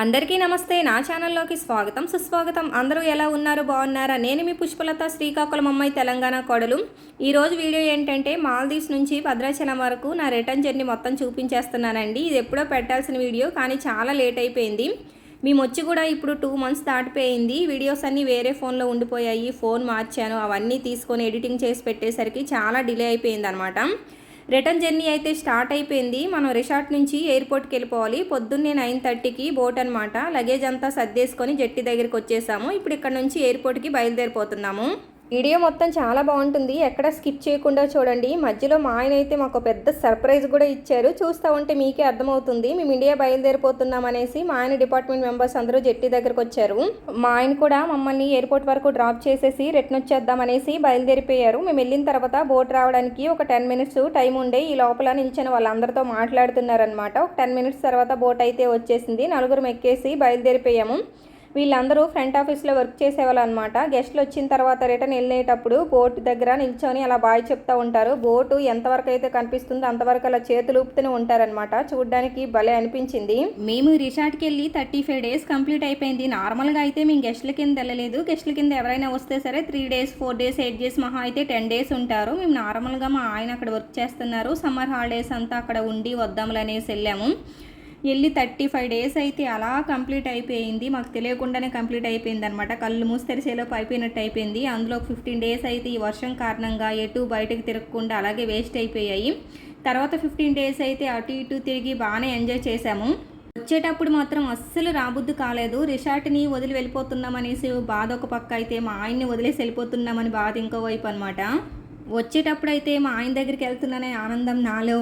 అందరికీ నమస్తే. నా ఛానల్లోకి స్వాగతం సుస్వాగతం. అందరూ ఎలా ఉన్నారు? బాగున్నారా? నేను మీ పుష్పలత శ్రీకాకుళం అమ్మాయి తెలంగాణ కొడలు. ఈరోజు వీడియో ఏంటంటే మాల్దీవ్స్ నుంచి భద్రాచలం వరకు నా రిటర్న్ జర్నీ మొత్తం చూపించేస్తున్నానండి. ఇది ఎప్పుడో పెట్టాల్సిన వీడియో కానీ చాలా లేట్ అయిపోయింది. మేము వచ్చి కూడా ఇప్పుడు టూ మంత్స్ దాటిపోయింది. వీడియోస్ అన్నీ వేరే ఫోన్లో ఉండిపోయాయి. ఫోన్ మార్చాను. అవన్నీ తీసుకొని ఎడిటింగ్ చేసి పెట్టేసరికి చాలా డిలే అయిపోయింది అనమాట రిటర్న్ జర్నీ అయితే స్టార్ట్ అయిపోయింది. మనం రిసార్ట్ నుంచి ఎయిర్పోర్ట్కి వెళ్ళిపోవాలి. పొద్దున్నే నైన్ థర్టీకి బోట్ అనమాట లగేజ్ అంతా సర్దేసుకొని జట్టి దగ్గరికి వచ్చేసాము. ఇప్పుడు ఇక్కడ నుంచి ఎయిర్పోర్ట్కి బయలుదేరిపోతున్నాము. వీడియో మొత్తం చాలా బాగుంటుంది. ఎక్కడ స్కిప్ చేయకుండా చూడండి. మధ్యలో మా ఆయన అయితే మాకు పెద్ద సర్ప్రైజ్ కూడా ఇచ్చారు. చూస్తూ ఉంటే మీకే అర్థమవుతుంది. మేము ఇండియా బయలుదేరిపోతున్నాం అనేసి మా ఆయన డిపార్ట్మెంట్ మెంబర్స్ అందరూ జట్టి దగ్గరకు వచ్చారు. మా ఆయన కూడా మమ్మల్ని ఎయిర్పోర్ట్ వరకు డ్రాప్ చేసేసి రిటర్న్ వచ్చేద్దాం అనేసి బయలుదేరిపోయారు. మేము వెళ్ళిన తర్వాత బోట్ రావడానికి ఒక టెన్ మినిట్స్ టైం ఉండే ఈ లోపల నిల్చిన వాళ్ళందరితో మాట్లాడుతున్నారనమాట ఒక టెన్ మినిట్స్ తర్వాత బోట్ అయితే వచ్చేసింది. నలుగురు ఎక్కేసి బయలుదేరిపోయాము. వీళ్ళందరూ ఫ్రంట్ ఆఫీస్లో వర్క్ చేసేవాళ్ళు అనమాట గెస్ట్లు వచ్చిన తర్వాత రిటర్న్ వెళ్ళేటప్పుడు బోట్ దగ్గర నిల్చొని అలా బాయ్ చెప్తూ ఉంటారు. బోటు ఎంతవరకు అయితే కనిపిస్తుందో అంతవరకు అలా చేతులు ఊపుతూనే ఉంటారనమాట. చూడడానికి భలే అనిపించింది. మేము రిసార్ట్కి వెళ్ళి థర్టీ ఫైవ్ డేస్ కంప్లీట్ అయిపోయింది. నార్మల్గా అయితే మేము గెస్ట్ల కింద వెళ్ళలేదు. గెస్ట్ల కింద ఎవరైనా వస్తే సరే three days four days eight days మహా అయితే టెన్ డేస్ ఉంటారు. మేము నార్మల్గా మా ఆయన అక్కడ వర్క్ చేస్తున్నారు. సమ్మర్ హాలిడేస్ అంతా అక్కడ ఉండి వద్దాములు అనేసి వెళ్ళాము. వెళ్ళి థర్టీ ఫైవ్ డేస్ అయితే అలా కంప్లీట్ అయిపోయింది. మాకు తెలియకుండానే కంప్లీట్ అయిపోయింది అనమాట కళ్ళు మూసి తెరిసేలోపు అయిపోయినట్టు అయిపోయింది. అందులో ఫిఫ్టీన్ డేస్ అయితే ఈ వర్షం కారణంగా ఎటు బయటకు తిరగకుండా అలాగే వేస్ట్ అయిపోయాయి. తర్వాత ఫిఫ్టీన్ డేస్ అయితే అటు ఇటు తిరిగి బాగానే ఎంజాయ్ చేశాము. వచ్చేటప్పుడు మాత్రం అస్సలు రాబుద్దు కాలేదు. రిసార్ట్ని వదిలి వెళ్ళిపోతున్నాం అనేసి బాధ ఒక పక్క అయితే మా ఆయన్ని వదిలేసి వెళ్ళిపోతున్నామని బాధ ఇంకో వైపు అనమాట వచ్చేటప్పుడు అయితే మా ఆయన దగ్గరికి వెళ్తున్నానే ఆనందం నాలో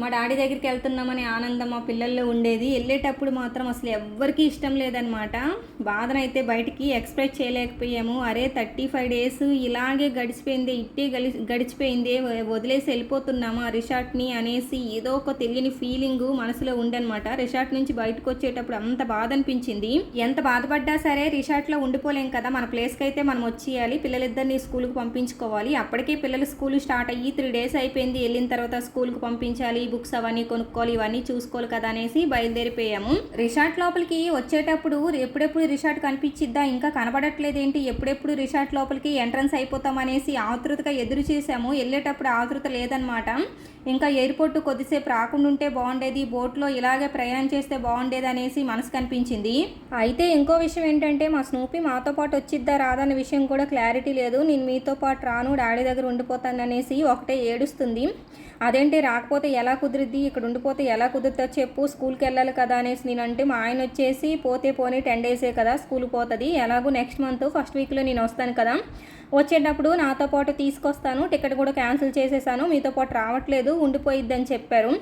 మా డాడీ దగ్గరికి వెళ్తున్నామని ఆనందం మా పిల్లల్లో ఉండేది. వెళ్ళేటప్పుడు మాత్రం అసలు ఎవ్వరికీ ఇష్టం లేదనమాట బాధనైతే బయటికి ఎక్స్ప్రెస్ చేయలేకపోయాము. అరే థర్టీ ఫైవ్ డేస్ ఇలాగే గడిచిపోయింది ఇట్టే గలి గడిచిపోయింది వదిలేసి వెళ్ళిపోతున్నాము ఆ రిసార్ట్ని అనేసి ఏదో ఒక తెలియని ఫీలింగ్ మనసులో ఉండనమాట రిసార్ట్ నుంచి బయటకు వచ్చేటప్పుడు అంత బాధ అనిపించింది ఎంత బాధపడ్డా సరే రిసార్ట్లో ఉండిపోలేం కదా మన ప్లేస్కి అయితే మనం వచ్చేయాలి పిల్లలిద్దరిని స్కూల్కి పంపించుకోవాలి. అప్పటికే పిల్లలు స్కూల్ స్టార్ట్ అయ్యి త్రీ డేస్ అయిపోయింది. వెళ్ళిన తర్వాత స్కూల్కి పంపించాలి బుక్స్ అవన్నీ కొనుక్కోవాలి ఇవన్నీ చూసుకోవాలి కదా అనేసి బయలుదేరిపోయాము. రిసార్ట్ లోపలికి వచ్చేటప్పుడు ఎప్పుడెప్పుడు రిసార్ట్ కనిపించిద్దా ఇంకా కనబడట్లేదు ఏంటి ఎప్పుడెప్పుడు రిసార్ట్ లోపలికి ఎంట్రన్స్ అయిపోతాం అనేసి ఆతృతగా ఎదురు చేసాము వెళ్ళేటప్పుడు ఆతృత లేదనమాట ఇంకా ఎయిర్పోర్ట్ కొద్దిసేపు రాకుండా ఉంటే బాగుండేది బోట్లో ఇలాగే ప్రయాణం చేస్తే బాగుండేది అనేసి మనసు కనిపించింది అయితే ఇంకో విషయం ఏంటంటే మా స్నూపి మాతో పాటు వచ్చిద్దా రాదన్న విషయం కూడా క్లారిటీ లేదు. నేను మీతో పాటు రాను డాడీ దగ్గర ఉండిపోతాను అనేసి ఒకటే ఏడుస్తుంది. అదేంటి రాకపోతే ఎలా కుదిరిద్ది? ఇక్కడ ఉండిపోతే ఎలా కుదురుతుందో చెప్పు. స్కూల్కి వెళ్ళాలి కదా అనేసి నేను అంటే మా ఆయన వచ్చేసి పోతే పోనీ టెన్ డేసే కదా స్కూల్ పోతుంది. ఎలాగో నెక్స్ట్ మంత్ ఫస్ట్ వీక్లో నేను వస్తాను కదా. వచ్చేటప్పుడు నాతో పాటు తీసుకొస్తాను టికెట్ కూడా క్యాన్సిల్ చేసేసాను మీతో పాటు రావట్లేదు ఉండిపోయిద్దని చెప్పారు.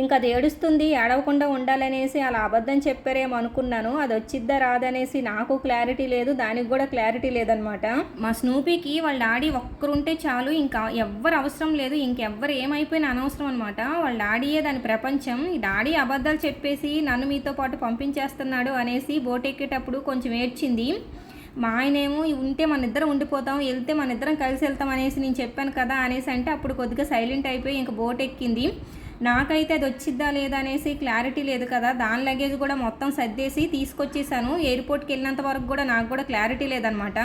ఇంకా అది ఏడుస్తుంది ఏడవకుండా ఉండాలనేసి అలా అబద్ధం చెప్పారేమో అనుకున్నాను అది వచ్చిద్దా రాదనేసి నాకు క్లారిటీ లేదు దానికి కూడా క్లారిటీ లేదనమాట. మా స్నూపీకి వాళ్ళ డాడీ ఒక్కరుంటే చాలు ఇంకా ఎవ్వరు అవసరం లేదు ఇంకెవ్వరు ఏమైపోయినా అనవసరం అనమాట. వాళ్ళ డాడీయే దాని ప్రపంచం ఈ డాడీ అబద్ధాలు చెప్పేసి నన్ను మీతో పాటు పంపించేస్తున్నాడు అనేసి బోట్ ఎక్కేటప్పుడు కొంచెం ఏడ్చింది. మా ఆయనేమో ఉంటే మన ఇద్దరం ఉండిపోతాం వెళ్తే మన ఇద్దరం కలిసి వెళ్తాం అనేసి నేను చెప్పాను కదా అనేసి అంటే అప్పుడు కొద్దిగా సైలెంట్ అయిపోయి ఇంకా బోట్ ఎక్కింది. నాకైతే అది వచ్చిద్దా లేదా అనేసి క్లారిటీ లేదు కదా. దాని లగేజ్ కూడా మొత్తం సర్దేసి తీసుకొచ్చేసాను. ఎయిర్పోర్ట్కి వెళ్ళినంత వరకు కూడా నాకు కూడా క్లారిటీ లేదనమాట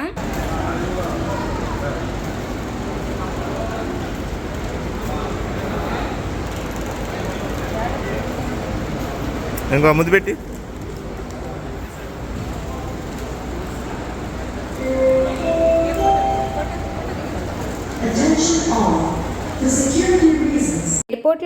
ఇంకో ముందు పెట్టి.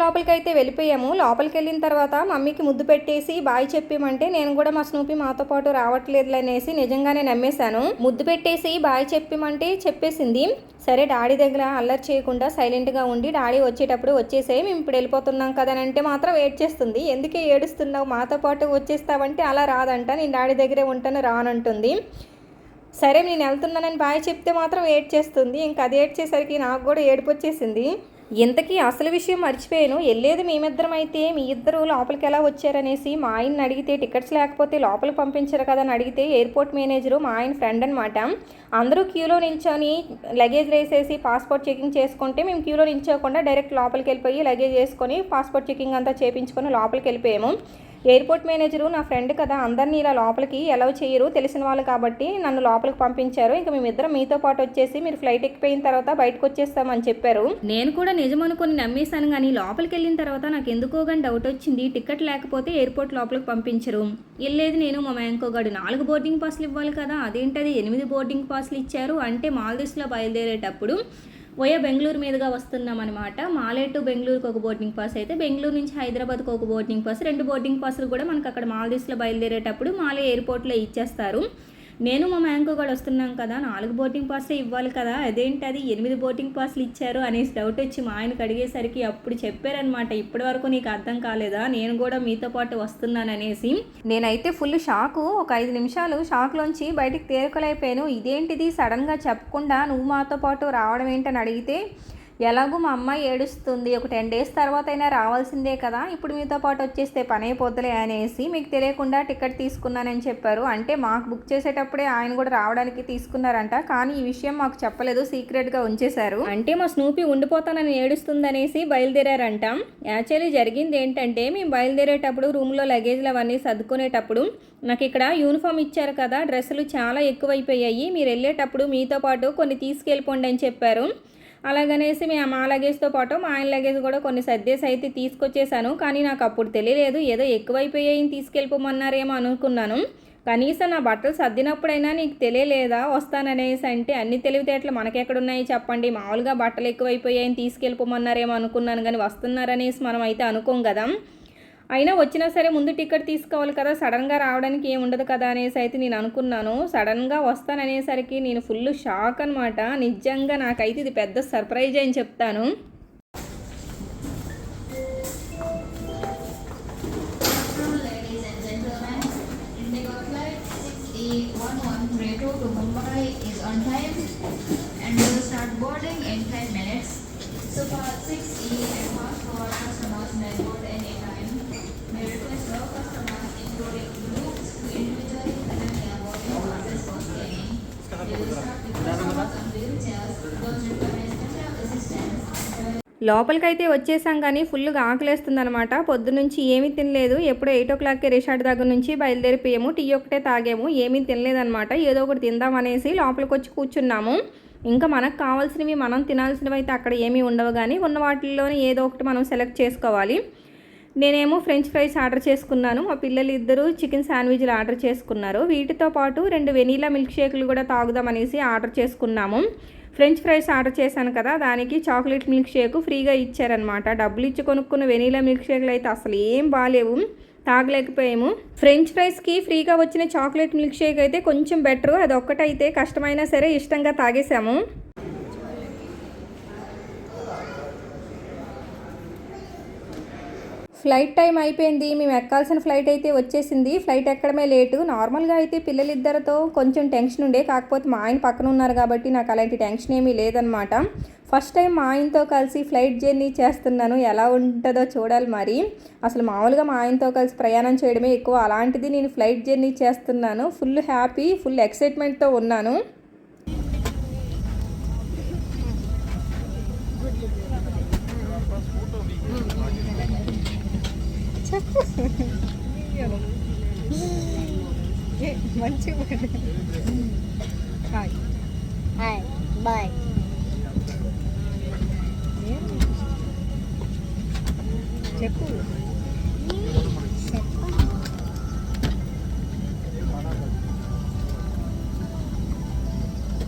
లోపలికి అయితే వెళ్ళిపోయాము. లోపలికి వెళ్ళిన తర్వాత మమ్మీకి ముద్దు పెట్టేసి బాయ్ చెప్పిమంటే నేను కూడా మా స్నూపి మాతో పాటు రావట్లేదు అనేసి నిజంగానే నమ్మేశాను. ముద్దు పెట్టేసి బాయ్ చెప్పిమంటే చెప్పేసింది. సరే డాడీ దగ్గర అల్లరి చేయకుండా సైలెంట్గా ఉండి డాడీ వచ్చేటప్పుడు వచ్చేసే మేము ఇప్పుడు వెళ్ళిపోతున్నాం కదా అని అంటే మాత్రం వెయిట్ చేస్తుంది. ఎందుకే ఏడుస్తున్నావు? మాతో పాటు వచ్చేస్తావంటే అలా రాదంట. నేను డాడీ దగ్గరే ఉంటాను రానంటుంది సరే నేను వెళ్తున్నానని బాయ్ చెప్తే మాత్రం ఏడ్ చేస్తుంది. ఇంకా అది ఏడ్చేసరికి నాకు కూడా ఏడుపు వచ్చేసింది. ఇంతకీ అసలు విషయం మర్చిపోయాను. వెళ్ళేది మేమిద్దరం అయితే మీ ఇద్దరు లోపలికి ఎలా వచ్చారనేసి మా ఆయన్ని అడిగితే టికెట్స్ లేకపోతే లోపలికి పంపించరు కదా అని అడిగితే ఎయిర్పోర్ట్ మేనేజరు మా ఆయన ఫ్రెండ్ అనమాట అందరూ క్యూలో నిల్చొని లగేజ్ వేసేసి పాస్పోర్ట్ చెకింగ్ చేసుకుంటే మేము క్యూలో నిల్చోకుండా డైరెక్ట్ లోపలికి వెళ్ళిపోయి లగేజ్ వేసుకొని పాస్పోర్ట్ చెకింగ్ అంతా చేపించుకొని లోపలికి వెళ్ళిపోయాము. ఎయిర్పోర్ట్ మేనేజరు నా ఫ్రెండ్ కదా అందరినీ ఇలా లోపలికి ఎలవ్ చేయరు తెలిసిన వాళ్ళు కాబట్టి నన్ను లోపలికి పంపించారు. ఇంకా మేమిద్దరం మీతో పాటు వచ్చేసి మీరు ఫ్లైట్ ఎక్కిపోయిన తర్వాత బయటకు వచ్చేస్తామని చెప్పారు. నేను కూడా నిజం నమ్మేశాను కానీ లోపలికి వెళ్ళిన తర్వాత నాకు ఎందుకో కానీ డౌట్ వచ్చింది. టికెట్ లేకపోతే ఎయిర్పోర్ట్ లోపలికి పంపించరు. వెళ్ళేది నేను మా మ్యాంకో గాడు. నాలుగు బోర్డింగ్ పాస్లు ఇవ్వాలి కదా అదేంటది? ఎనిమిది బోర్డింగ్ పాస్లు ఇచ్చారు. అంటే మాల్దీవ్స్లో బయలుదేరేటప్పుడు వయా బెంగళూరు మీదుగా వస్తున్నాం అనమాట మాలే టు బెంగళూరుకి ఒక బోర్డింగ్ పాస్ అయితే బెంగళూరు నుంచి హైదరాబాద్కి ఒక బోర్డింగ్ పాస్. రెండు బోర్డింగ్ పాస్లు కూడా మనకు అక్కడ మాల్దీవ్స్లో బయలుదేరేటప్పుడు మాలే ఎయిర్పోర్ట్లో ఇచ్చేస్తారు. నేను మా మ్యాంకో కూడా వస్తున్నాం కదా నాలుగు బోటింగ్ పాస్లే ఇవ్వాలి కదా అదేంటి అది? ఎనిమిది బోటింగ్ పాస్లు ఇచ్చారు అనేసి డౌట్ వచ్చి మా ఆయనకు అడిగేసరికి అప్పుడు చెప్పారనమాట ఇప్పటి వరకు నీకు అర్థం కాలేదా? నేను కూడా మీతో పాటు వస్తున్నాను అనేసి. నేనైతే ఫుల్ షాకు ఒక ఐదు నిమిషాలు షాక్లోంచి బయటికి తేరుకోలేకపోయాను. ఇదేంటిది? సడన్గా చెప్పకుండా నువ్వు మాతో పాటు రావడం ఏంటని అడిగితే ఎలాగో మా అమ్మాయి ఏడుస్తుంది. ఒక టెన్ డేస్ తర్వాత అయినా రావాల్సిందే కదా. ఇప్పుడు మీతో పాటు వచ్చేస్తే పని అయిపోతులే అనేసి మీకు తెలియకుండా టికెట్ తీసుకున్నానని చెప్పారు. అంటే మాకు బుక్ చేసేటప్పుడే ఆయన కూడా రావడానికి తీసుకున్నారంట. కానీ ఈ విషయం మాకు చెప్పలేదు. సీక్రెట్గా ఉంచేశారు. అంటే మా స్నూపి ఉండిపోతానని ఏడుస్తుందనేసి బయలుదేరారంట. యాక్చువల్లీ జరిగింది ఏంటంటే మేము బయలుదేరేటప్పుడు రూమ్లో లగేజ్లు అవన్నీ సర్దుకునేటప్పుడు నాకు ఇక్కడ యూనిఫామ్ ఇచ్చారు కదా. డ్రెస్సులు చాలా ఎక్కువైపోయాయి. మీరు వెళ్ళేటప్పుడు మీతో పాటు కొన్ని తీసుకెళ్ళిపోండి అని చెప్పారు. అలాగనేసి మేము మా లగేజ్తో పాటు మా ఆయన లగేజ్ కూడా కొన్ని సర్దేసి అయితే తీసుకొచ్చేసాను. కానీ నాకు అప్పుడు తెలియలేదు. ఏదో ఎక్కువైపోయాయి తీసుకెళ్ళిపోమన్నారేమో అనుకున్నాను. కనీసం నా బట్టలు సర్దినప్పుడైనా నీకు తెలియలేదా? వస్తాననేసి అంటే అన్ని తెలివితేటలు మనకెక్కడున్నాయి చెప్పండి. మామూలుగా బట్టలు ఎక్కువైపోయాయని తీసుకెళ్ళిపోమన్నారేమో అనుకున్నాను. కానీ వస్తున్నారనేసి మనం అయితే అనుకోం కదా. అయినా వచ్చినా సరే ముందు టికెట్ తీసుకోవాలి కదా సడన్గా రావడానికి ఏం ఉండదు కదా అనేసి అయితే నేను అనుకున్నాను. సడన్గా వస్తాననేసరికి నేను ఫుల్ షాక్ అనమాట నిజంగా నాకైతే ఇది పెద్ద సర్ప్రైజ్ అని చెప్తాను. So for and for customers, network and లోపలికైతే వచ్చేసాం కానీ ఫుల్గా ఆకలేస్తుంది అనమాట పొద్దునుంచి ఏమీ తినలేదు. ఎప్పుడో ఎయిట్ ఓ క్లాక్కి రిసార్ట్ దగ్గర నుంచి బయలుదేరిపోయాము టీ ఒకటే తాగాము. ఏమీ తినలేదనమాట ఏదో ఒకటి తిందామనేసి లోపలికి వచ్చి కూర్చున్నాము. ఇంకా మనకు కావాల్సినవి మనం తినాల్సినవి అయితే అక్కడ ఏమీ ఉండవు కానీ ఉన్న వాటిల్లోనే ఏదో ఒకటి మనం సెలెక్ట్ చేసుకోవాలి. నేనేమో ఫ్రెంచ్ ఫ్రైస్ ఆర్డర్ చేసుకున్నాను. మా పిల్లలు ఇద్దరు చికెన్ శాండ్విచ్లు ఆర్డర్ చేసుకున్నారు. వీటితో పాటు రెండు వెనీలా మిల్క్ షేక్లు కూడా తాగుదామనేసి ఆర్డర్ చేసుకున్నాము. ఫ్రెంచ్ ఫ్రైస్ ఆర్డర్ చేశాను కదా దానికి చాక్లెట్ మిల్క్ షేక్ ఫ్రీగా ఇచ్చారనమాట డబ్బులు ఇచ్చి కొనుక్కున్న వెనీలా మిల్క్ షేక్లు అయితే అసలు ఏం బాగాలేవు తాగలేకపోయాము. ఫ్రెంచ్ ఫ్రైస్కి ఫ్రీగా వచ్చిన చాక్లెట్ మిల్క్ షేక్ అయితే కొంచెం బెటర్. అది ఒక్కటైతే కష్టమైనా సరే ఇష్టంగా తాగేసాము ఫ్లైట్ టైం అయిపోయింది మేము ఎక్కాల్సిన ఫ్లైట్ అయితే వచ్చేసింది. ఫ్లైట్ ఎక్కడమే లేటు. నార్మల్గా అయితే పిల్లలిద్దరితో కొంచెం టెన్షన్ ఉండే కాకపోతే మా ఆయన పక్కన ఉన్నారు కాబట్టి నాకు అలాంటి టెన్షన్ ఏమీ లేదనమాట ఫస్ట్ టైం మా ఆయనతో కలిసి ఫ్లైట్ జర్నీ చేస్తున్నాను. ఎలా ఉంటుందో చూడాలి మరి. అసలు మామూలుగా మా ఆయనతో కలిసి ప్రయాణం చేయడమే ఎక్కువ. అలాంటిది నేను ఫ్లైట్ జర్నీ చేస్తున్నాను. ఫుల్ హ్యాపీ ఫుల్ ఎక్సైట్మెంట్తో ఉన్నాను. హాయ్ బాయ్ చెప్పు.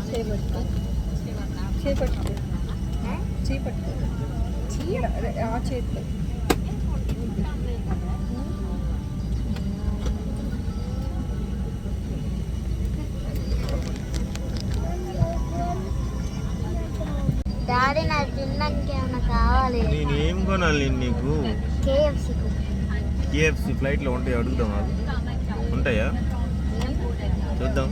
చేపట్టు చేపట్టు. చేపట్టు ఇలా, అదే, ఆ చేతిలో డాడీ నాకు ఏమైనా కావాలి? నేనేం కొనాలి నీకు? కేఎఫ్సి కేఎఫ్సి ఫ్లైట్లో ఉంటాయి అడుగుదాం అది ఉంటాయా? చూద్దాం.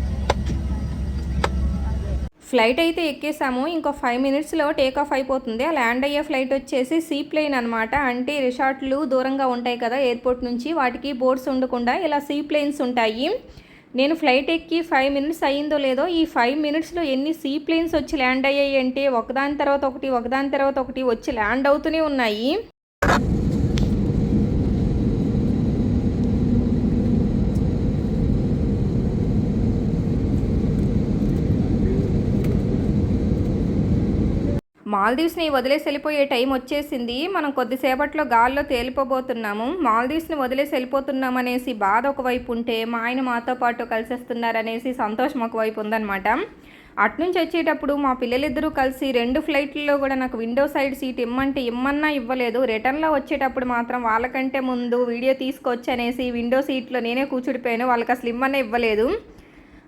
ఫ్లైట్ అయితే ఎక్కేసాము. ఇంకో ఫైవ్ మినిట్స్లో టేక్ ఆఫ్ అయిపోతుంది. ఆ ల్యాండ్ అయ్యే ఫ్లైట్ వచ్చేసి సీ ప్లేన్ అనమాట అంటే రిసార్ట్లు దూరంగా ఉంటాయి కదా ఎయిర్పోర్ట్ నుంచి. వాటికి బోర్డ్స్ ఉండకుండా ఇలా సీ ప్లేన్స్ ఉంటాయి. నేను ఫ్లైట్ ఎక్కి ఫైవ్ మినిట్స్ అయ్యిందో లేదో ఈ ఫైవ్ మినిట్స్లో ఎన్ని సీ ప్లేన్స్ వచ్చి ల్యాండ్ అయ్యాయి అంటే ఒకదాని తర్వాత ఒకటి ఒకదాని తర్వాత ఒకటి వచ్చి ల్యాండ్ అవుతూనే ఉన్నాయి. మాల్దీవ్స్ని వదిలేసి వెళ్ళిపోయే టైం వచ్చేసింది. మనం కొద్దిసేపట్లో గాల్లో తేలిపోబోతున్నాము. మాల్దీవ్స్ని వదిలేసి వెళ్ళిపోతున్నాం అనేసి బాధ ఒకవైపు ఉంటే మా ఆయన మాతో పాటు కలిసేస్తున్నారనేసి సంతోషం ఒకవైపు ఉందన్నమాట. అట్నుంచి వచ్చేటప్పుడు మా పిల్లలిద్దరూ కలిసి రెండు ఫ్లైట్లలో కూడా నాకు విండో సైడ్ సీట్ ఇమ్మంటే ఇమ్మన్నా ఇవ్వలేదు. రిటర్న్లో వచ్చేటప్పుడు మాత్రం వాళ్ళకంటే ముందు వీడియో తీసుకొచ్చి అనేసి విండో సీట్లో నేనే కూర్చుడిపోయాను. వాళ్ళకి అసలు ఇమ్మన్నా ఇవ్వలేదు.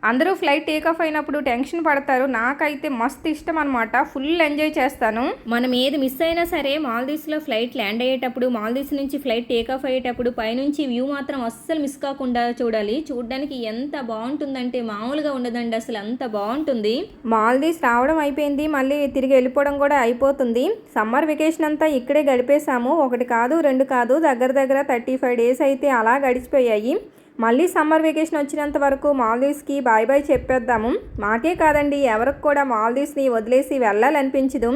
అందరూ ఫ్లైట్ టేక్ ఆఫ్ అయినప్పుడు టెన్షన్ పడతారు. నాకైతే మస్తు ఇష్టం అనమాట ఫుల్ ఎంజాయ్ చేస్తాను. మనం ఏది మిస్ అయినా సరే మాల్దీవ్స్లో ఫ్లైట్ ల్యాండ్ అయ్యేటప్పుడు మాల్దీవ్స్ నుంచి ఫ్లైట్ టేక్ ఆఫ్ అయ్యేటప్పుడు పైనుంచి వ్యూ మాత్రం అస్సలు మిస్ కాకుండా చూడాలి. చూడడానికి ఎంత బాగుంటుందంటే మామూలుగా ఉండదండి అసలు. అంత బాగుంటుంది. మాల్దీవ్స్ రావడం అయిపోయింది. మళ్ళీ తిరిగి వెళ్ళిపోవడం కూడా అయిపోతుంది. సమ్మర్ వెకేషన్ అంతా ఇక్కడే గడిపేశాము. ఒకటి కాదు రెండు కాదు దగ్గర దగ్గర థర్టీ ఫైవ్ డేస్ అయితే అలా గడిచిపోయాయి. మళ్ళీ సమ్మర్ వెకేషన్ వచ్చినంత వరకు మాల్దీవ్స్కి బాయ్ బాయ్ చెప్పేద్దాము. మాకే కాదండి ఎవరికి కూడా మాల్దీవ్స్ని వదిలేసి వెళ్ళాలనిపించదు.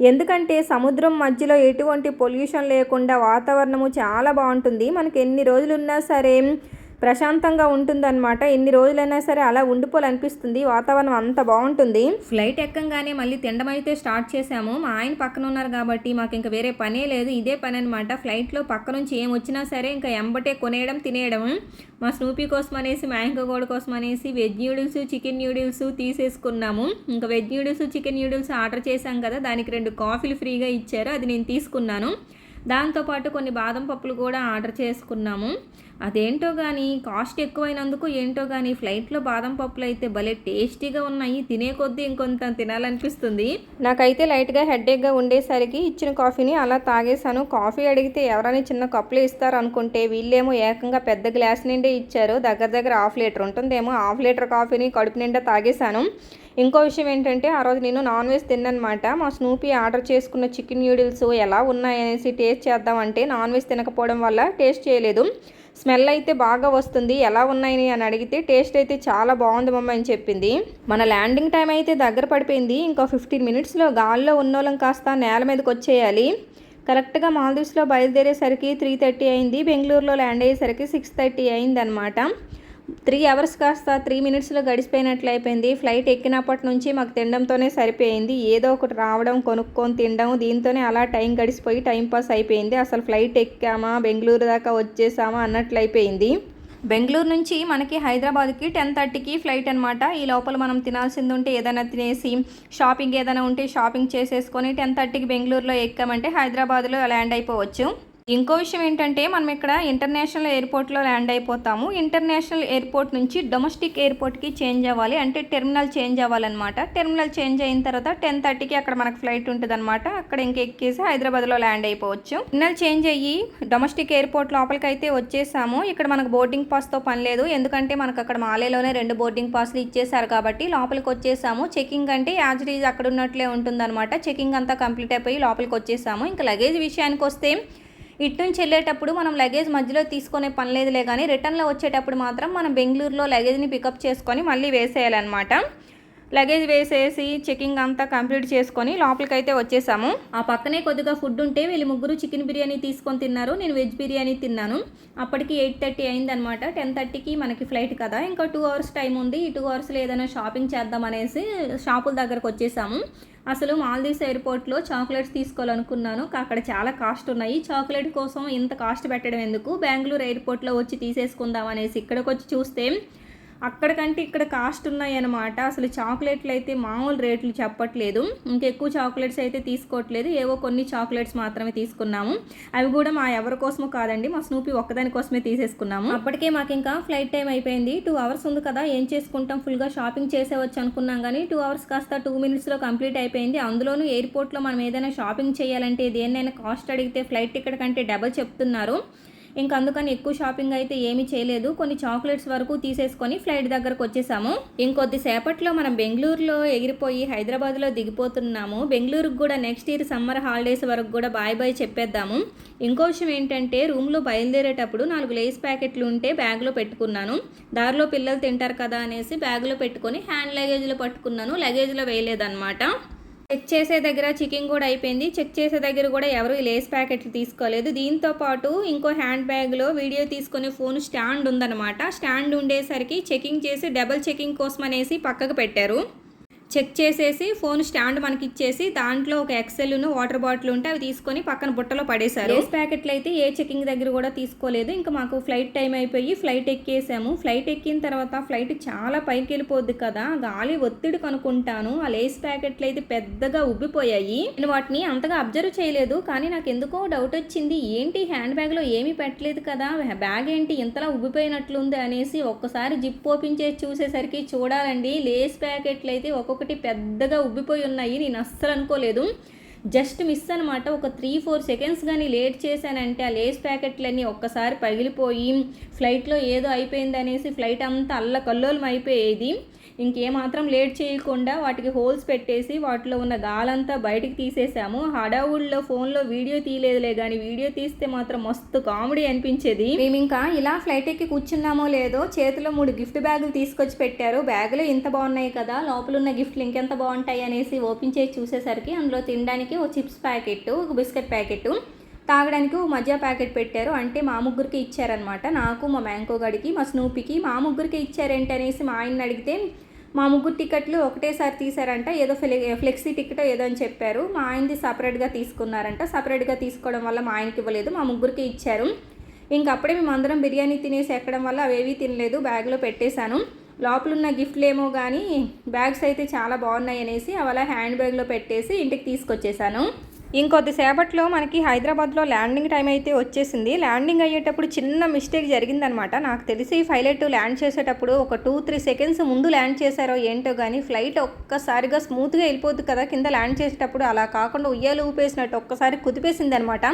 ఎందుకంటే సముద్రం మధ్యలో ఎటువంటి పొల్యూషన్ లేకుండా వాతావరణము చాలా బాగుంటుంది. మనకి ఎన్ని రోజులు ఉన్నా సరే ప్రశాంతంగా ఉంటుందన్నమాట. ఎన్ని రోజులైనా సరే అలా ఉండిపోవాలనిపిస్తుంది. వాతావరణం అంత బాగుంటుంది. ఫ్లైట్ ఎక్కంగానే మళ్ళీ తినడం అయితే స్టార్ట్ చేసాము మా ఆయన పక్కన ఉన్నారు కాబట్టి మాకు ఇంకా వేరే పనే లేదు. ఇదే పని అనమాట ఫ్లైట్లో పక్క నుంచి ఏం వచ్చినా సరే ఇంకా ఎంబటే కొనేయడం తినేయడం. మా స్నూపీ కోసం అనేసి మ్యాంగో గోడ కోసం అనేసి వెజ్ న్యూడిల్స్ చికెన్ న్యూడిల్స్ తీసేసుకున్నాము. ఇంకా veg noodles chicken noodles order చేశాం కదా దానికి రెండు కాఫీలు ఫ్రీగా ఇచ్చారు. అది నేను తీసుకున్నాను. దాంతోపాటు కొన్ని బాదం పప్పులు కూడా ఆర్డర్ చేసుకున్నాము. అదేంటో కానీ కాస్ట్ ఎక్కువైనందుకు ఏంటో కానీ ఫ్లైట్లో బాదం పప్పులు అయితే భలే టేస్టీగా ఉన్నాయి. తినే కొద్దీ ఇంకొంత తినాలనిపిస్తుంది. నాకైతే లైట్గా హెడ్ఏక్గా ఉండేసరికి ఇచ్చిన కాఫీని అలా తాగేశాను. కాఫీ అడిగితే ఎవరైనా చిన్న కప్పులు ఇస్తారు అనుకుంటే వీళ్ళేమో ఏకంగా పెద్ద గ్లాస్ నిండే ఇచ్చారు. దగ్గర దగ్గర హాఫ్ లీటర్ ఉంటుందేమో హాఫ్ లీటర్ కాఫీని కడుపు నిండా తాగేశాను. ఇంకో విషయం ఏంటంటే ఆ రోజు నేను నాన్ వెజ్ తిన్నమాట మా స్నూపీ ఆర్డర్ చేసుకున్న చికెన్ న్యూడిల్స్ ఎలా ఉన్నాయనేసి టేస్ట్ చేద్దామంటే నాన్ వెజ్ తినకపోవడం వల్ల టేస్ట్ చేయలేదు. స్మెల్ అయితే బాగా వస్తుంది ఎలా ఉన్నాయని అని అడిగితే టేస్ట్ అయితే చాలా బాగుంది మమ్మ అని చెప్పింది. మన ల్యాండింగ్ టైం అయితే దగ్గర పడిపోయింది ఇంకా ఫిఫ్టీన్ మినిట్స్లో గాల్లో ఉన్నోళ్ళం కాస్త నేల మీదకి వచ్చేయాలి. కరెక్ట్గా మాల్దీవ్స్లో బయలుదేరేసరికి త్రీ థర్టీ అయింది బెంగళూరులో ల్యాండ్ అయ్యేసరికి సిక్స్ థర్టీ అయిందనమాట. త్రీ అవర్స్ కాస్త త్రీ మినిట్స్లో గడిచిపోయినట్లు అయిపోయింది. ఫ్లైట్ ఎక్కినప్పటి నుంచి మాకు తినడంతోనే సరిపోయింది. ఏదో ఒకటి రావడం కొనుక్కొని తినడం దీంతోనే అలా టైం గడిచిపోయి టైం పాస్ అయిపోయింది. అసలు ఫ్లైట్ ఎక్కామా బెంగళూరు దాకా వచ్చేసామా అన్నట్లు అయిపోయింది. బెంగళూరు నుంచి మనకి హైదరాబాద్కి టెన్ థర్టీకి ఫ్లైట్ అనమాట ఈ లోపల మనం తినాల్సింది ఉంటే ఏదైనా తినేసి షాపింగ్ ఏదైనా ఉంటే షాపింగ్ చేసేసుకొని టెన్ థర్టీకి బెంగళూరులో ఎక్కామంటే హైదరాబాద్లో ల్యాండ్ అయిపోవచ్చు. ఇంకో విషయం ఏంటంటే మనం ఇక్కడ ఇంటర్నేషనల్ ఎయిర్పోర్ట్లో ల్యాండ్ అయిపోతాము. ఇంటర్నేషనల్ ఎయిర్పోర్ట్ నుంచి డొమెస్టిక్ ఎయిర్పోర్ట్కి చేంజ్ అవ్వాలి. అంటే టెర్మినల్ చేంజ్ అవ్వాలన్నమాట. టెర్మినల్ చేంజ్ అయిన తర్వాత టెన్ థర్టీకి అక్కడ మనకు ఫ్లైట్ ఉంటుంది అనమాట అక్కడ ఇంకెక్కేసి హైదరాబాద్లో ల్యాండ్ అయిపోవచ్చు. టెర్మినల్ చేంజ్ అయ్యి డొమెస్టిక్ ఎయిర్పోర్ట్ లోపలికి అయితే వచ్చేసాము. ఇక్కడ మనకు బోర్డింగ్ పాస్తో పని లేదు. ఎందుకంటే మనకు అక్కడ మాలేలోనే రెండు బోర్డింగ్ పాస్లు ఇచ్చేసారు కాబట్టి లోపలికి వచ్చేసాము. చెకింగ్ అంటే యాజ్ ఇట్ ఈజ్ అక్కడ ఉన్నట్లే ఉంటుందన్నమాట. చెకింగ్ అంతా కంప్లీట్ అయిపోయి లోపలికి వచ్చేసాము. ఇంకా లగేజ్ విషయానికి వస్తే ఇటు నుంచి వెళ్ళేటప్పుడు మనం లగేజ్ మధ్యలో తీసుకునే పని లేదులే కానీ రిటర్న్లో వచ్చేటప్పుడు మాత్రం మనం బెంగళూరులో లగేజ్ని పికప్ చేసుకొని మళ్ళీ వేసేయాలన్నమాట. లగేజ్ వేసేసి చెకింగ్ అంతా కంప్లీట్ చేసుకొని లోపలికి అయితే వచ్చేసాము. ఆ పక్కనే కొద్దిగా ఫుడ్ ఉంటే వీళ్ళు ముగ్గురు చికెన్ బిర్యానీ తీసుకొని తిన్నారు. నేను వెజ్ బిర్యానీ తిన్నాను. అప్పటికి ఎయిట్ థర్టీ అయిందనమాట టెన్ థర్టీకి మనకి ఫ్లైట్ కదా. ఇంకా టూ అవర్స్ టైం ఉంది. ఈ టూ అవర్స్లో ఏదైనా షాపింగ్ చేద్దాం అనేసి షాపుల దగ్గరకు వచ్చేసాము. అసలు మాల్దీవ్స్ ఎయిర్పోర్ట్లో చాక్లెట్స్ తీసుకోవాలనుకున్నాను. అక్కడ చాలా కాస్ట్ ఉన్నాయి. చాక్లెట్ కోసం ఇంత కాస్ట్ పెట్టడం ఎందుకు? బెంగళూరు ఎయిర్పోర్ట్లో వచ్చి తీసేసుకుందాం అనేసి ఇక్కడికి వచ్చి చూస్తే అక్కడికంటే ఇక్కడ కాస్ట్ ఉన్నాయన్నమాట. అసలు చాక్లెట్లు అయితే మామూలు రేట్లు చెప్పట్లేదు. ఇంకెక్కువ చాక్లెట్స్ అయితే తీసుకోవట్లేదు. ఏవో కొన్ని చాక్లెట్స్ మాత్రమే తీసుకున్నాము. అవి కూడా మా ఎవరి కోసమో కాదండి మా స్నూపీ ఒక్కదాని కోసమే తీసేసుకున్నాము. అప్పటికే మాకు ఇంకా ఫ్లైట్ టైం అయిపోయింది. టూ అవర్స్ ఉంది కదా ఏం చేసుకుంటాం? ఫుల్గా షాపింగ్ చేసేవచ్చు అనుకున్నాం కానీ టూ అవర్స్ కాస్త టూ మినిట్స్లో కంప్లీట్ అయిపోయింది. అందులోనూ ఎయిర్పోర్ట్లో మనం ఏదైనా షాపింగ్ చేయాలంటే దేన్నైనా కాస్ట్ అడిగితే ఫ్లైట్ టికెట్ కంటే డబల్ చెప్తున్నారు. ఇంకా అందుకని ఎక్కువ షాపింగ్ అయితే ఏమీ చేయలేదు. కొన్ని చాక్లెట్స్ వరకు తీసేసుకొని ఫ్లైట్ దగ్గరకు వచ్చేసాము. ఇంకొద్ది సేపట్లో మనం బెంగళూరులో ఎగిరిపోయి హైదరాబాద్లో దిగిపోతున్నాము. బెంగళూరుకు కూడా నెక్స్ట్ ఇయర్ సమ్మర్ హాలిడేస్ వరకు కూడా బాయ్ బాయ్ చెప్పేద్దాము. ఇంకో విషయం ఏంటంటే రూమ్లో బయలుదేరేటప్పుడు నాలుగు లేస్ ప్యాకెట్లు ఉంటే బ్యాగ్లో పెట్టుకున్నాను. దారిలో పిల్లలు తింటారు కదా అనేసి బ్యాగ్లో పెట్టుకొని హ్యాండ్ లగేజ్లో పట్టుకున్నాను. లగేజ్లో వేయలేదన్నమాట. చెక్ చేసే దగ్గర చెకింగ్ కూడా అయిపోయింది. చెక్ చేసే దగ్గర కూడా ఎవరు లేస్ ప్యాకెట్లు తీసుకోలేదు. దీంతో పాటు ఇంకో హ్యాండ్ బ్యాగ్లో వీడియో తీసుకునే ఫోన్ స్టాండ్ ఉందన్నమాట. స్టాండ్ ఉండేసరికి చెకింగ్ చేసి డబల్ చెకింగ్ కోసం అనేసి పక్కకు పెట్టారు. చెక్ చేసేసి ఫోన్ స్టాండ్ మనకి ఇచ్చేసి దాంట్లో ఒక ఎక్సెల్ను వాటర్ బాటిల్ ఉంటే అవి తీసుకొని పక్కన బుట్టలో పడేశారు. లేస్ ప్యాకెట్లు అయితే ఏ చెకింగ్ దగ్గర కూడా తీసుకోలేదు. ఇంకా మాకు ఫ్లైట్ టైం అయిపోయి ఫ్లైట్ ఎక్కేసాము. ఫ్లైట్ ఎక్కిన తర్వాత ఫ్లైట్ చాలా పైకి వెళ్ళిపోద్ది కదా. గాలి ఒత్తిడి కనుక్కుంటాను. ఆ లేస్ ప్యాకెట్లు అయితే పెద్దగా ఉబ్బిపోయాయి. నేను వాటిని అంతగా అబ్జర్వ్ చేయలేదు. కానీ నాకు ఎందుకో డౌట్ వచ్చింది. ఏంటి హ్యాండ్ బ్యాగ్లో ఏమీ పెట్టలేదు కదా? బ్యాగ్ ఏంటి ఇంతలా ఉబ్బిపోయినట్లుంది అనేసి ఒక్కసారి జిప్ ఓపెన్ చేసి చూసేసరికి చూడాలండి. లేస్ ప్యాకెట్లు అయితే ఒక్కొక్క ఒక్కొక్కటి పెద్దగా ఉబ్బిపోయి ఉన్నాయి నేను అస్సలు అనుకోలేదు. జస్ట్ మిస్ అనమాట ఒక త్రీ ఫోర్ సెకండ్స్ కానీ లేట్ చేశానంటే ఆ లేస్ ప్యాకెట్లన్నీ ఒక్కసారి పగిలిపోయి ఫ్లైట్లో ఏదో అయిపోయింది అనేసి ఫ్లైట్ అంతా అల్ల కల్లోలం అయిపోయేది. ఇంకేమాత్రం లేట్ చేయకుండా వాటికి హోల్స్ పెట్టేసి వాటిలో ఉన్న గాలంతా బయటికి తీసేసాము. హడావుడిలో ఫోన్లో వీడియో తీయలేదులే కానీ వీడియో తీస్తే మాత్రం మస్తు కామెడీ అనిపించేది. మేము ఇంకా ఇలా ఫ్లైట్ ఎక్కి కూర్చున్నామో లేదో చేతిలో మూడు గిఫ్ట్ బ్యాగులు తీసుకొచ్చి పెట్టారు. బ్యాగులు ఇంత బాగున్నాయి కదా లోపల ఉన్న గిఫ్ట్లు ఇంకెంత బాగుంటాయి అనేసి ఓపెన్ చేసి చూసేసరికి అందులో తినడానికి ఒక చిప్స్ ప్యాకెట్ ఒక బిస్కెట్ ప్యాకెట్ తాగడానికి ఓ మజ్జా ప్యాకెట్ పెట్టారు. అంటే మా ముగ్గురికి ఇచ్చారనమాట నాకు మా మ్యాంకో గడికి మా స్నూపికి. మా ముగ్గురికి ఇచ్చారేంటి అనేసి మా ఆయన అడిగితే మా ముగ్గురు టికెట్లు ఒకటేసారి తీసారంట ఏదో ఫ్లె ఫ్లెక్సీ టికెట్ ఏదో అని చెప్పారు. మా ఆయనది సపరేట్గా తీసుకున్నారంట. సపరేట్గా తీసుకోవడం వల్ల మా ఆయనకి ఇవ్వలేదు. మా ముగ్గురికి ఇచ్చారు. ఇంక అప్పుడే మేము అందరం బిర్యానీ తినేసి ఎక్కడం వల్ల అవేవీ తినలేదు. బ్యాగ్లో పెట్టేశాను. లోపల ఉన్న గిఫ్ట్లు ఏమో కానీ బ్యాగ్స్ అయితే చాలా బాగున్నాయి అనేసి అలా హ్యాండ్ బ్యాగ్లో పెట్టేసి ఇంటికి తీసుకొచ్చేసాను ఇంకొద్దిసేపట్లో మనకి హైదరాబాద్లో ల్యాండింగ్ టైం అయితే వచ్చేసింది. ల్యాండింగ్ అయ్యేటప్పుడు చిన్న మిస్టేక్ జరిగిందనమాట. నాకు తెలిసి పైలట్ ల్యాండ్ చేసేటప్పుడు ఒక టూ త్రీ సెకండ్స్ ముందు ల్యాండ్ చేశారో ఏంటో కానీ ఫ్లైట్ ఒక్కసారిగా స్మూత్గా వెళ్ళిపోద్ది కదా కింద ల్యాండ్ చేసేటప్పుడు. అలా కాకుండా ఉయ్యాలు ఊపేసినట్టు ఒక్కసారి కుదిపేసింది అనమాట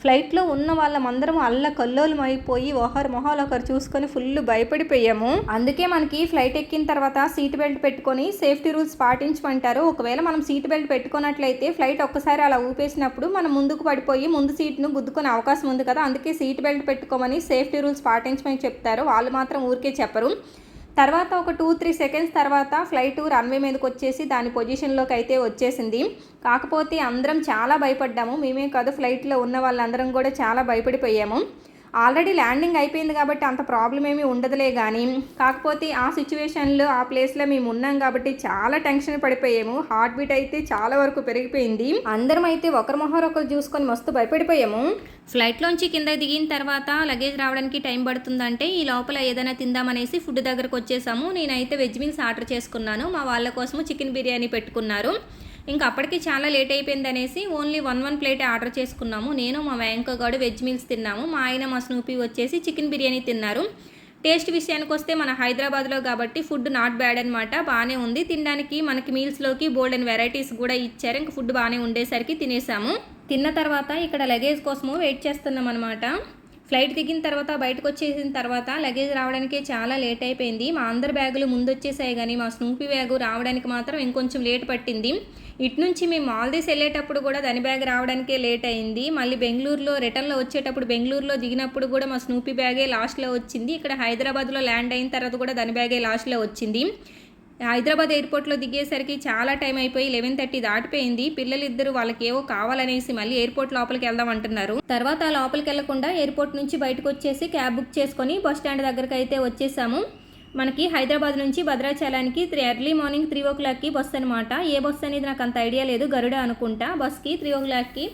ఫ్లైట్లో ఉన్న వాళ్ళమందరం అల్ల కల్లోలం అయిపోయి ఒకరి మొహాలు ఒకరు చూసుకొని ఫుల్ భయపడిపోయాము. అందుకే మనకి ఫ్లైట్ ఎక్కిన తర్వాత సీట్ బెల్ట్ పెట్టుకొని సేఫ్టీ రూల్స్ పాటించమంటారు. ఒకవేళ మనం సీట్ బెల్ట్ పెట్టుకున్నట్లయితే ఫ్లైట్ ఒక్కసారి అలా ఊపేసినప్పుడు మనం ముందుకు పడిపోయి ముందు సీట్ను గుద్దుకునే అవకాశం ఉంది కదా. అందుకే సీట్ బెల్ట్ పెట్టుకోమని సేఫ్టీ రూల్స్ పాటించమని చెప్తారు. వాళ్ళు మాత్రం ఊరికే చెప్పరు. తర్వాత ఒక టూ త్రీ సెకండ్స్ తర్వాత ఫ్లైట్ రన్వే మీదకి వచ్చేసి దాని పొజిషన్లోకి అయితే వచ్చేసింది. కాకపోతే అందరం చాలా భయపడ్డాము. మేమే కాదు ఫ్లైట్లో ఉన్న వాళ్ళందరం కూడా చాలా భయపడిపోయాము. ఆల్రెడీ ల్యాండింగ్ అయిపోయింది కాబట్టి అంత ప్రాబ్లం ఏమీ ఉండదులే కానీ కాకపోతే ఆ సిచ్యువేషన్లో ఆ ప్లేస్లో మేము ఉన్నాం కాబట్టి చాలా టెన్షన్ పడిపోయాము. హార్ట్ బీట్ అయితే చాలా వరకు పెరిగిపోయింది. అందరం అయితే ఒకరి మొహర్ ఒకరు చూసుకొని మస్తు భయపడిపోయాము. ఫ్లైట్లోంచి కింద దిగిన తర్వాత లగేజ్ రావడానికి టైం పడుతుందంటే ఈ లోపల ఏదైనా తిందామనేసి ఫుడ్ దగ్గరకు వచ్చేసాము. నేనైతే వెజ్ మీల్స్ ఆర్డర్ చేసుకున్నాను. మా వాళ్ళ కోసము చికెన్ బిర్యానీ పెట్టుకున్నారు. ఇంకా అప్పటికి చాలా లేట్ అయిపోయింది అనేసి only one one plate order చేసుకున్నాము. నేను మా వెంకగాడు వెజ్ మీల్స్ తిన్నాము. మా ఆయన మా స్నూపీ వచ్చేసి చికెన్ బిర్యానీ తిన్నారు. టేస్ట్ విషయానికి వస్తే మన హైదరాబాద్లో కాబట్టి ఫుడ్ నాట్ బ్యాడ్ అనమాట బాగానే ఉంది. తినడానికి మనకి మీల్స్లోకి బోల్డ్ అండ్ వెరైటీస్ కూడా ఇచ్చారు. ఇంకా ఫుడ్ బాగానే ఉండేసరికి తినేసాము. తిన్న తర్వాత ఇక్కడ లగేజ్ కోసము వెయిట్ చేస్తున్నాం అనమాట ఫ్లైట్ దిగిన తర్వాత బయటకు వచ్చేసిన తర్వాత లగేజ్ రావడానికే చాలా లేట్ అయిపోయింది. మా అందరి బ్యాగులు ముందు వచ్చేసాయి కానీ మా స్నూపీ బ్యాగు రావడానికి మాత్రం ఇంకొంచెం లేట్ పట్టింది. ఇటు నుంచి మేము మాల్దీస్ వెళ్ళేటప్పుడు కూడా దాని బ్యాగ్ రావడానికే లేట్ అయింది. మళ్ళీ బెంగళూరులో రిటర్న్లో వచ్చేటప్పుడు బెంగళూరులో దిగినప్పుడు కూడా మా స్నూపీ బ్యాగే లాస్ట్లో వచ్చింది. ఇక్కడ హైదరాబాద్లో ల్యాండ్ అయిన తర్వాత కూడా దాని బ్యాగే లాస్ట్లో వచ్చింది. హైదరాబాద్ ఎయిర్పోర్ట్లో దిగేసరికి చాలా టైం అయిపోయి లెవెన్ థర్టీ దాటిపోయింది. పిల్లలు ఇద్దరు వాళ్ళకి ఏవో కావాలనేసి మళ్ళీ ఎయిర్పోర్ట్ లోపలికి వెళ్దాం అంటున్నారు. తర్వాత ఆ లోపలికి వెళ్ళకుండా ఎయిర్పోర్ట్ నుంచి బయటకు వచ్చేసి క్యాబ్ బుక్ చేసుకొని బస్ స్టాండ్ దగ్గరకు అయితే వచ్చేసాము. మనకి హైదరాబాద్ నుంచి భద్రాచలానికి త్రీ ఎర్లీ మార్నింగ్ త్రీ ఓ క్లాక్కి బస్ అనమాట ఏ బస్ అనేది నాకు అంత ఐడియా లేదు. గరుడ అనుకుంటా. బస్కి త్రీ ఓ క్లాక్కి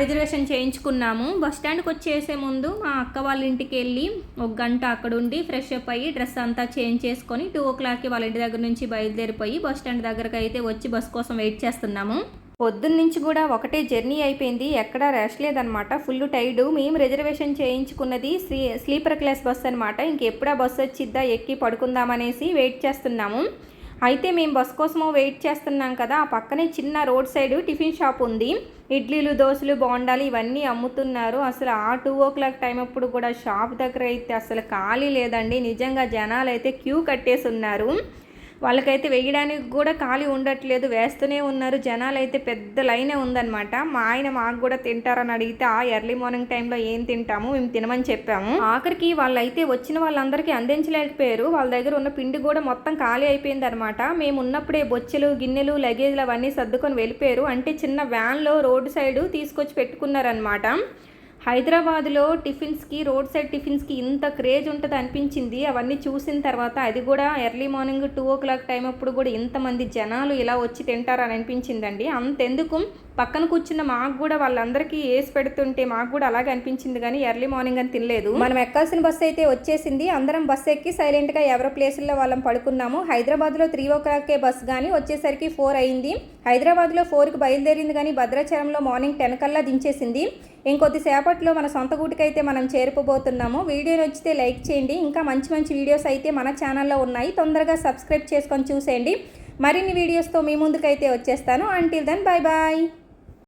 రిజర్వేషన్ చేయించుకున్నాము. బస్ స్టాండ్కి వచ్చేసే ముందు మా అక్క వాళ్ళ ఇంటికి వెళ్ళి ఒక గంట అక్కడ ఉండి ఫ్రెష్ అప్ అయ్యి డ్రెస్ అంతా చేంజ్ చేసుకొని టూ ఓ క్లాక్కి వాళ్ళ ఇంటి దగ్గర నుంచి బయలుదేరిపోయి బస్ స్టాండ్ దగ్గరకు అయితే వచ్చి బస్ కోసం వెయిట్ చేస్తున్నాము. పొద్దున్న నుంచి కూడా ఒకటే జర్నీ అయిపోయింది. ఎక్కడా రెస్ట్ లేదనమాట ఫుల్ టైర్డ్ మేము రిజర్వేషన్ చేయించుకున్నది స్లీ స్లీపర్ క్లాస్ బస్ అనమాట ఇంకెప్పుడా బస్సు వచ్చిద్దా ఎక్కి పడుకుందామనేసి వెయిట్ చేస్తున్నాము. అయితే మేము బస్ కోసము వెయిట్ చేస్తున్నాం కదా ఆ పక్కనే చిన్న రోడ్ సైడ్ టిఫిన్ షాప్ ఉంది. ఇడ్లీలు దోశలు బోండాలు ఇవన్నీ అమ్ముతున్నారు. అసలు ఆ టూ ఓ క్లాక్ టైం అప్పుడు కూడా షాప్ దగ్గర అయితే అసలు ఖాళీ లేదండి. నిజంగా జనాలు అయితే క్యూ కట్టేసి ఉన్నారు వాళ్ళకైతే వేయడానికి కూడా ఖాళీ ఉండట్లేదు వేస్తూనే ఉన్నారు. జనాలు అయితే పెద్ద లైనే ఉందన్నమాట. మా ఆయన మాకు కూడా తింటారని అడిగితే ఆ ఎర్లీ మార్నింగ్ టైంలో ఏం తింటాము? మేము తినమని చెప్పాము. ఆఖరికి వాళ్ళైతే వచ్చిన వాళ్ళందరికీ అందించలేకపోయారు. వాళ్ళ దగ్గర ఉన్న పిండి కూడా మొత్తం ఖాళీ అయిపోయింది అనమాట మేము ఉన్నప్పుడే బొచ్చెలు గిన్నెలు లగేజ్లు అవన్నీ సర్దుకొని వెళ్ళిపోయారు. అంటే చిన్న వ్యాన్లో రోడ్డు సైడ్ తీసుకొచ్చి పెట్టుకున్నారనమాట హైదరాబాద్లో టిఫిన్స్కి రోడ్ సైడ్ టిఫిన్స్కి ఇంత క్రేజ్ ఉంటుంది అనిపించింది. అవన్నీ చూసిన తర్వాత అది కూడా early morning two o'clock time అప్పుడు కూడా ఇంతమంది జనాలు ఇలా వచ్చి తింటారని అనిపించిందండి. అంతెందుకు? పక్కన కూర్చున్న మాకు కూడా వాళ్ళందరికీ వేసి పెడుతుంటే మాకు కూడా అలాగే అనిపించింది కానీ ఎర్లీ మార్నింగ్ అని తినలేదు. మనం ఎక్కాల్సిన బస్సు అయితే వచ్చేసింది. అందరం బస్సు ఎక్కి సైలెంట్గా ఎవరి ప్లేసుల్లో వాళ్ళం పడుకున్నాము. హైదరాబాద్లో త్రీ ఓ క్లాక్కే బస్సు కానీ వచ్చేసరికి ఫోర్ అయింది. హైదరాబాద్లో ఫోర్కి బయలుదేరింది కానీ భద్రాచలంలో మార్నింగ్ టెన్ కల్లా దించేసింది. ఇంకొద్దిసేపట్లో మన సొంత గుడికైతే మనం చేరుకోబోతున్నాము వీడియో నచ్చితే లైక్ చేయండి. ఇంకా మంచి మంచి వీడియోస్ అయితే మన ఛానల్లో ఉన్నాయి. తొందరగా సబ్స్క్రైబ్ చేసుకొని చూసేయండి. మరిన్ని వీడియోస్తో మీ ముందుకైతే వచ్చేస్తాను. Until then bye bye